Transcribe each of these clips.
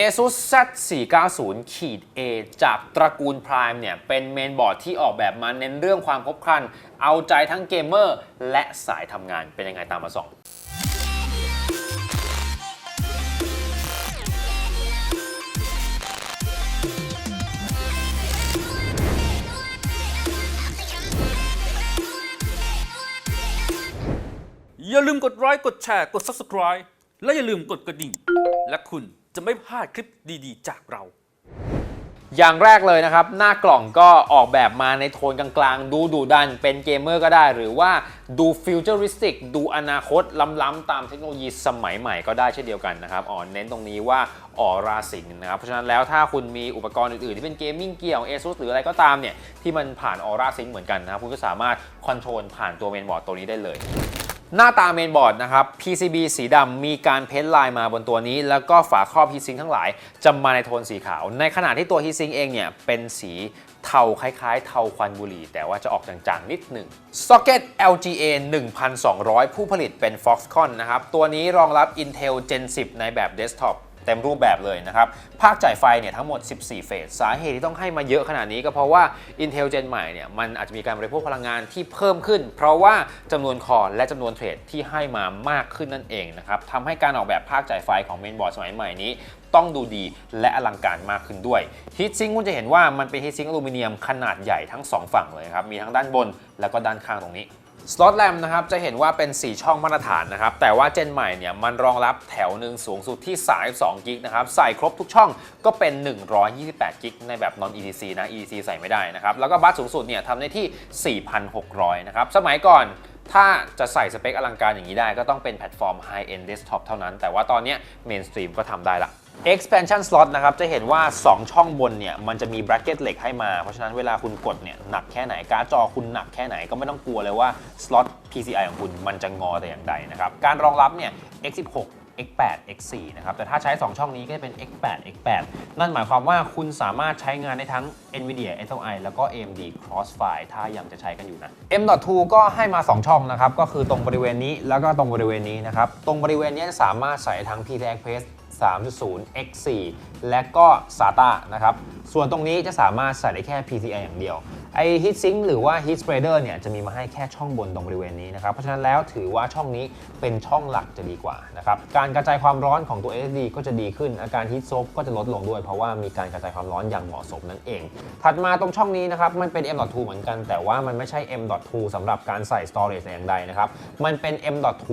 ASUS Z490 ขีด A จากตระกูล Prime เนี่ยเป็นเมนบอร์ดที่ออกแบบมาเน้นเรื่องความครบครัน เอาใจทั้งเกมเมอร์ และสายทำงานเป็นยังไงตามมาส่องอย่าลืมกดไลค์กดแชร์ กด Subscribe และอย่าลืมกดกระดิ่ง และคุณ จะไม่พลาดคลิปดีๆ จากเรา อย่างแรกเลยนะครับ หน้ากล่องก็ออกแบบมาในโทนกลางๆ ดูดูดัน เป็นเกมเมอร์ก็ได้ หรือว่าดูฟิวเจอริสติก ดูอนาคต ล้ำๆ ตามเทคโนโลยีสมัยใหม่ก็ได้เช่นเดียวกันนะครับอ๋อเน้นตรงนี้ว่าออราสิงนะครับ เพราะฉะนั้นแล้วถ้าคุณมีอุปกรณ์อื่นๆ ที่เป็นเกมมิ่งเกี่ยว ASUS หรืออะไรก็ตามเนี่ยที่มันผ่านออราซิงเหมือนกันนะครับคุณก็สามารถคอนโทรลผ่านตัวเมนบอร์ดตัวนี้ได้เลย หน้าตาเมนบอร์ดนะครับ PCB สีดำมีการเพ้นท์ลายมาบนตัวนี้ แล้วก็ฝาครอบฮีซิงทั้งหลายจะมาในโทนสีขาว ในขณะที่ตัวฮีซิงเองเนี่ยเป็นสีเทาคล้ายๆ เทาควันบุหรี่ แต่ว่าจะออกจางๆ นิดหนึ่งซ็อกเก็ต LGA 1200 ผู้ผลิตเป็น Foxconn นะครับ ตัวนี้รองรับ Intel Gen 10 ในแบบเดสก์ท็อป เต็มรูปแบบเลยนะครับ ภาคจ่ายไฟเนี่ยทั้งหมด 14 เฟส สาเหตุที่ต้องให้มาเยอะขนาดนี้ก็เพราะว่า Intel Gen ใหม่เนี่ยมันอาจจะมีการบริโภคพลังงานที่เพิ่มขึ้น เพราะว่าจำนวนคอร์และจำนวนเทรดที่ให้มามากขึ้นนั่นเองนะครับทำให้การออกแบบภาคจ่ายไฟของเมนบอร์ดสมัยใหม่นี้ต้องดูดีและอลังการมากขึ้นด้วยฮีทซิงคุณจะเห็นว่ามันเป็นฮีทซิงอลูมิเนียมขนาดใหญ่ทั้ง 2 ฝั่งเลยครับมีทั้งด้านบน แล้วก็ด้านข้างตรงนี้ สล็อตแรมนะครับจะเห็นว่าเป็น 4 ช่องมาตรฐานนะครับ แต่ว่าเจนใหม่เนี่ยมันรองรับแถวหนึ่งสูงสุดที่ 32 กิกนะครับ ใส่ครบทุกช่องก็เป็น 128 กิกในแบบ non EDC นะ EDC ใส่ไม่ได้นะครับ แล้วก็บัสสูงสุดเนี่ยทำได้ที่ 4,600 นะครับ สมัยก่อนถ้าจะใส่สเปคอลังการอย่างนี้ได้ก็ต้องเป็นแพลตฟอร์ม High End Desktop เท่านั้น แต่ว่าตอนนี้ Mainstream ก็ทำได้ละ expansion slot นะครับ จะเห็นว่า 2 ช่องบนเนี่ย มันจะมี bracket เหล็กให้มา เพราะฉะนั้นเวลาคุณกดเนี่ย หนักแค่ไหน การ์ดจอคุณหนักแค่ไหนก็ไม่ต้องกลัวเลยว่า slot PCI ของคุณมันจะงอแต่อย่างใดนะครับ การรองรับเนี่ย x16 x8 x4 นะครับ แต่ถ้าใช้ 2 ช่องนี้ก็จะเป็น x8 x8 นั่นหมายความว่าคุณสามารถใช้งานได้ทั้ง NVIDIA SLI แล้วก็ AMD Crossfire ถ้ายังจะใช้กันอยู่นะ M.2 ก็ให้มา 2 ช่องนะครับ ก็คือตรงบริเวณนี้แล้วก็ตรงบริเวณนี้นะครับ ตรงบริเวณนี้สามารถใส่ทั้ง PCI Express 3.0 X4 และก็ SATA นะครับ ส่วนตรงนี้จะสามารถใส่ได้แค่ PCI อย่างเดียวไอ heatsink หรือว่า heat spreader เนี่ยจะมีมาให้แค่ช่องบนตรงบริเวณนี้นะครับ เพราะฉะนั้นแล้วถือว่าช่องนี้เป็นช่องหลักจะดีกว่านะครับ การกระจายความร้อนของตัว SSD ก็จะดีขึ้น อาการ heat soak ก็จะลดลงด้วย เพราะว่ามีการกระจายความร้อนอย่างเหมาะสมนั่นเอง ถัดมาตรงช่องนี้นะครับ มันเป็น M.2 เหมือนกัน แต่ว่ามันไม่ใช่ M.2 สำหรับการใส่ storage แต่อย่างใดนะครับ มันเป็น M.2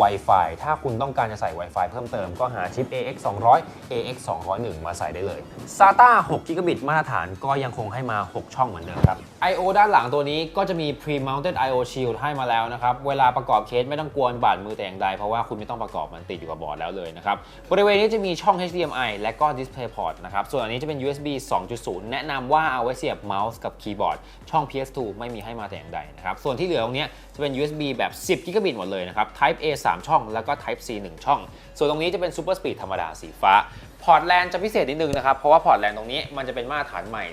Wi-Fi ถ้าคุณต้องการจะใส่ Wi-Fi เพิ่มเติมก็หาชิป AX 200 AX 201มาใส่ได้เลย SATA 6 g b มาตรฐานก็ยังคงให้มา 6 ช่องเหมือนเดิมครับ I/O ด้านหลังตัวนี้ก็จะมี pre-mounted I/O shield ให้มาแล้วนะครับ เวลาประกอบเคสไม่ต้องกลัวบาดมือแต่อย่างใด เพราะว่าคุณไม่ต้องประกอบมันติดอยู่กับบอร์ดแล้วเลยนะครับ บริเวณนี้จะมีช่อง HDMI และก็ DisplayPort นะครับ ส่วนอันนี้จะเป็น USB 2.0 แนะนำว่าเอาไว้เสียบเมาส์กับคีย์บอร์ด ช่อง PS2 ไม่มีให้มาแต่อย่างใดนะครับ ส่วนที่เหลือตรงนี้จะเป็น USB แบบ 10กิกะบิตหมดเลยนะครับ Type A 3 ช่อง แล้วก็ Type C 1 ช่อง ส่วนตรงนี้จะเป็น Super Speed ธรรมดาสีฟ้า พอร์ตแลนจะพิเศษนิดนึงนะครับ เพราะว่าพอร์ตแลนตรงนี้มันจะเป็นมาตรฐานใหม่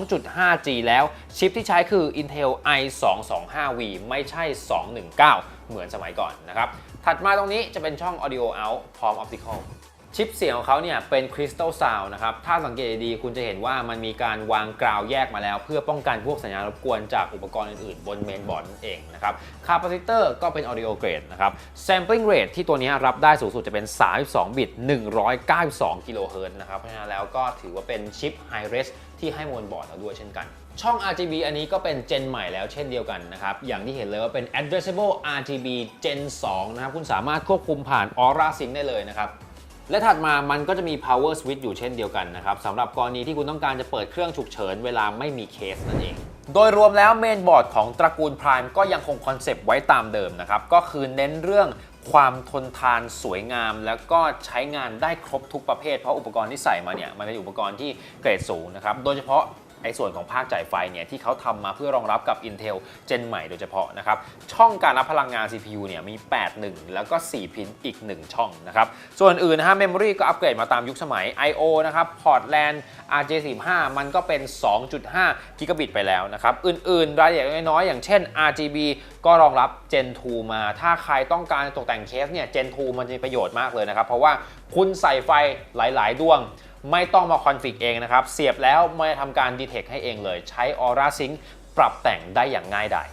2.5G แล้วชิปที่ใช้คือ Intel i225V ไม่ใช่ 219 เหมือนสมัยก่อนนะครับ ถัดมาตรงนี้จะเป็นช่อง Audio Out พร้อม Optical ชิปเสียงของเขาเนี่ยเป็น Crystal Sound นะครับ ถ้าสังเกตดีคุณจะเห็นว่ามันมีการวางกราวแยกมาแล้ว เพื่อป้องกันพวกสัญญาณรบกวนจากอุปกรณ์อื่นๆ บนเมนบอร์ดเองนะครับคาปาซิเตอร์ก็เป็น Audio Grade นะครับ Sampling Rate ที่ตัวนี้รับได้สูงสุดจะเป็น 32 บิต 192 กิโลเฮิรตซ์นะครับ เพราะฉะนั้นแล้วก็ถือว่าเป็นชิป High Res ที่ให้มวลบอร์ดเราด้วยเช่นกัน ช่อง RGB อันนี้ก็เป็นเจนใหม่แล้วเช่นเดียวกันนะครับ อย่างที่เห็นเลยว่าเป็น addressable RGB Gen 2 นะครับ คุณสามารถควบคุมผ่าน Aura Sync ได้เลยนะครับ และถัดมามันก็จะมี power switch อยู่เช่นเดียวกันนะครับสำหรับกรณีที่คุณต้องการจะเปิดเครื่องฉุกเฉินเวลาไม่มีเคสนั่นเอง โดยรวมแล้วเมนบอร์ดของตระกูล Prime ก็ยังคงคอนเซปต์ไว้ตามเดิมนะครับ ก็คือเน้นเรื่องความทนทานสวยงาม แล้วก็ใช้งานได้ครบทุกประเภท เพราะอุปกรณ์ที่ใส่มาเนี่ยมันเป็นอุปกรณ์ที่เกรดสูงนะครับโดยเฉพาะ ไอ้ส่วนของภาคจ่ายไฟเนี่ยที่เขาทำมาเพื่อรองรับกับ Intel Gen ใหม่โดยเฉพาะนะครับ ช่องการรับพลังงาน CPU เนี่ยมี 8 1 แล้วก็ 4 พินอีก 1 ช่องนะครับ ส่วนอื่นนะฮะ Memory ก็อัปเกรดมาตามยุคสมัย I/O นะครับ Port LAN RJ45 มันก็เป็น 2.5 กิกะบิตไปแล้วนะครับ อื่นๆ รายละเอียดน้อยๆ อย่างเช่น RGB ก็รองรับ Gen 2 มา ถ้าใครต้องการตกแต่งเคสเนี่ย Gen 2 มันจะมีประโยชน์มากเลยนะครับ เพราะว่าคุณใส่ไฟหลาย ๆ ดวง ไม่ต้องมาคอนฟิกเองนะครับ เสียบแล้วไม่ทำการดีเทคให้เองเลย ใช้ Aura Sync ปรับแต่งได้อย่างง่ายดาย